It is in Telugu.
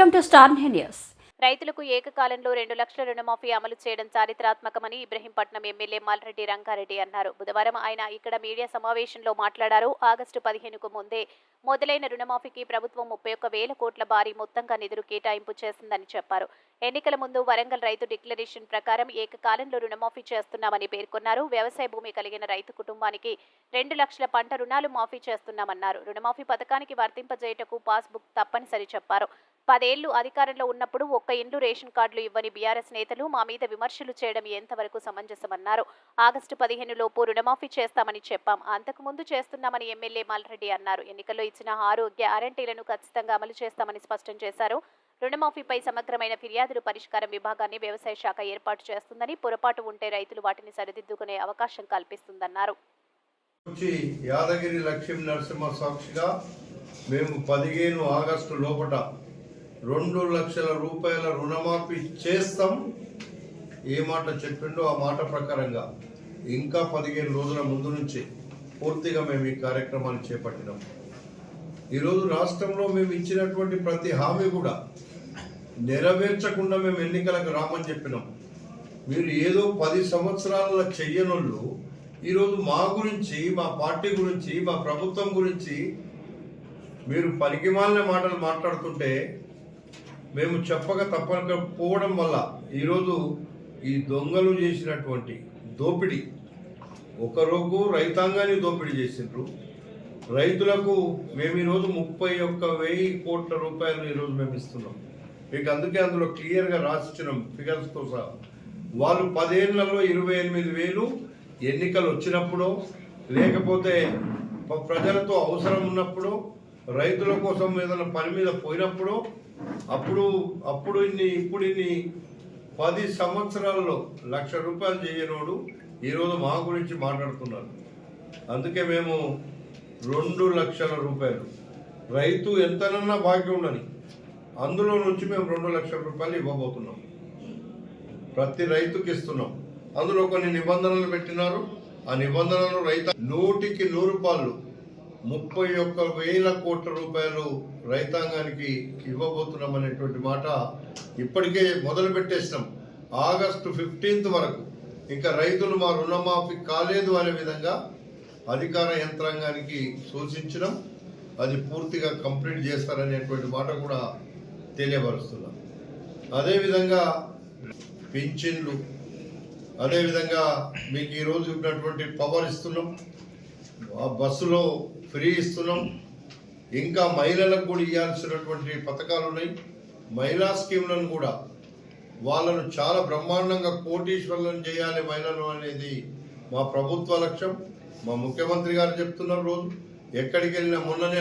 Welcome to star news. రైతులకు ఏకకాలంలో రెండు లక్షల రుణమాఫీ అమలు చేయడం చారిత్రాత్మకమని ఇబ్రహీంపట్నం ఎమ్మెల్యే మల్రెడ్డి రంగారెడ్డి అన్నారు. బుధవారం ఆయన ఇక్కడ మీడియా సమావేశంలో మాట్లాడారు. ఆగస్టు పదిహేనుకు ముందే మొదలైన రుణమాఫీకి ప్రభుత్వం ముప్పై ఒక్క వేల కోట్ల భారీ మొత్తంగా నిధులు కేటాయింపు చేసిందని చెప్పారు. ఎన్నికల ముందు వరంగల్ రైతు డిక్లరేషన్ ప్రకారం ఏకకాలంలో రుణమాఫీ చేస్తున్నామని పేర్కొన్నారు. వ్యవసాయ భూమి కలిగిన రైతు కుటుంబానికి రెండు లక్షల పంట రుణాలు మాఫీ చేస్తున్నామన్నారు. రుణమాఫీ పథకానికి వర్తింపజేయటకు పాస్బుక్ తప్పనిసరి చెప్పారు. పదేళ్ళు అధికారంలో ఉన్నప్పుడు ఒక్క ఇండ్లు రేషన్ కార్డులు ఇవ్వని బీఆర్ఎస్ నేతలు మా మీద విమర్శలు చేయడం ఎంతవరకు సమంజసమన్నారు. ఆగస్టు పదిహేను లోపు రుణమాఫీ చేస్తామని చెప్పాం. అంతకుముందు చేస్తున్నామని ఎమ్మెల్యే మల్రెడ్డి అన్నారు. ఎన్నికల్లో ఇచ్చిన ఆరోగ్య గ్యారంటీలను ఖచ్చితంగా అమలు చేస్తామని స్పష్టం చేశారు. రుణమాఫీపై సమగ్రమైన ఫిర్యాదులు పరిష్కారం విభాగాన్ని వ్యవసాయ శాఖ ఏర్పాటు చేస్తుందని పొరపాటు ఉంటే రైతులు వాటిని సరిదిద్దుకునే అవకాశం కల్పిస్తుందన్నారు. యాదగిరి లక్ష్మీ నరసింహ సాక్షిగా మేము పదిహేను ఆగస్టు లోపల రెండు లక్షల రూపాయల రుణమాఫీ చేస్తాం. ఏ మాట చెప్పిండో ఆ మాట ప్రకారంగా ఇంకా పదిహేను రోజుల ముందు నుంచి పూర్తిగా మేము ఈ కార్యక్రమాన్ని చేపట్టినాం. ఈరోజు రాష్ట్రంలో మేము ఇచ్చినటువంటి ప్రతి హామీ కూడా నెరవేర్చకుండా మేము ఎన్నికలకు రామని చెప్పినాం. మీరు ఏదో పది సంవత్సరాల చెయ్యనోళ్ళు ఈరోజు మా గురించి మా పార్టీ గురించి మా ప్రభుత్వం గురించి మీరు పనికిమాలిన మాటలు మాట్లాడుతుంటే మేము చెప్పక తప్పకపోవడం వల్ల ఈరోజు ఈ దొంగలు చేసినటువంటి దోపిడీ ఒకరోజు రైతాంగాన్ని దోపిడీ చేసిండ్రు. రైతులకు మేము ఈరోజు ముప్పై ఒక్క వెయ్యి కోట్ల రూపాయలు ఈరోజు మేము ఇస్తున్నాం. మీకు అందుకే అందులో క్లియర్గా రాసిచ్చినాం ఫిగర్స్తో సహా. వాళ్ళు పదేళ్ళలో ఇరవై ఎనిమిది వేలు ఎన్నికలు వచ్చినప్పుడు లేకపోతే ప్రజలతో అవసరం ఉన్నప్పుడు రైతుల కోసం ఏదైనా పని మీద పోయినప్పుడు అప్పుడు అప్పుడు ఇన్ని ఇప్పుడు ఇన్ని పది సంవత్సరాల్లో లక్ష రూపాయలు చేయనోడు ఈరోజు మా గురించి మాట్లాడుతున్నారు. అందుకే మేము రెండు లక్షల రూపాయలు. రైతు ఎంతనన్నా బాకీ ఉండని అందులో నుంచి మేము రెండు లక్షల రూపాయలు ఇవ్వబోతున్నాం. ప్రతి రైతుకి ఇస్తున్నాం. అందులో కొన్ని నిబంధనలు పెట్టినారు. ఆ నిబంధనలు రైతు నూటికి నూరు రూపాయలు ముప్పై ఒక్క వేల కోట్ల రూపాయలు రైతాంగానికి ఇవ్వబోతున్నాం అనేటువంటి మాట ఇప్పటికే మొదలు పెట్టేసినాం ఆగస్టు ఫిఫ్టీన్త్ వరకు. ఇంకా రైతులు మా రుణమాఫీ కాలేదు అనే విధంగా అధికార యంత్రాంగానికి సూచించడం అది పూర్తిగా కంప్లీట్ చేస్తారనేటువంటి మాట కూడా తెలియపరుస్తున్నాం. అదేవిధంగా పింఛన్లు అదేవిధంగా మీకు ఈరోజు ఉన్నటువంటి పవర్ ఇస్తున్నాం. బస్సులో ఫ్రీ ఇస్తున్నాం. ఇంకా మహిళలకు కూడా ఇవ్వాల్సినటువంటి పథకాలు ఉన్నాయి. మహిళా స్కీమ్లను కూడా వాళ్ళను చాలా బ్రహ్మాండంగా కోటీశ్వర్లను చేయాలి మహిళలు అనేది మా ప్రభుత్వ లక్ష్యం. మా ముఖ్యమంత్రి గారు చెప్తున్నారు రోజు. ఎక్కడికి వెళ్ళినా మొన్ననే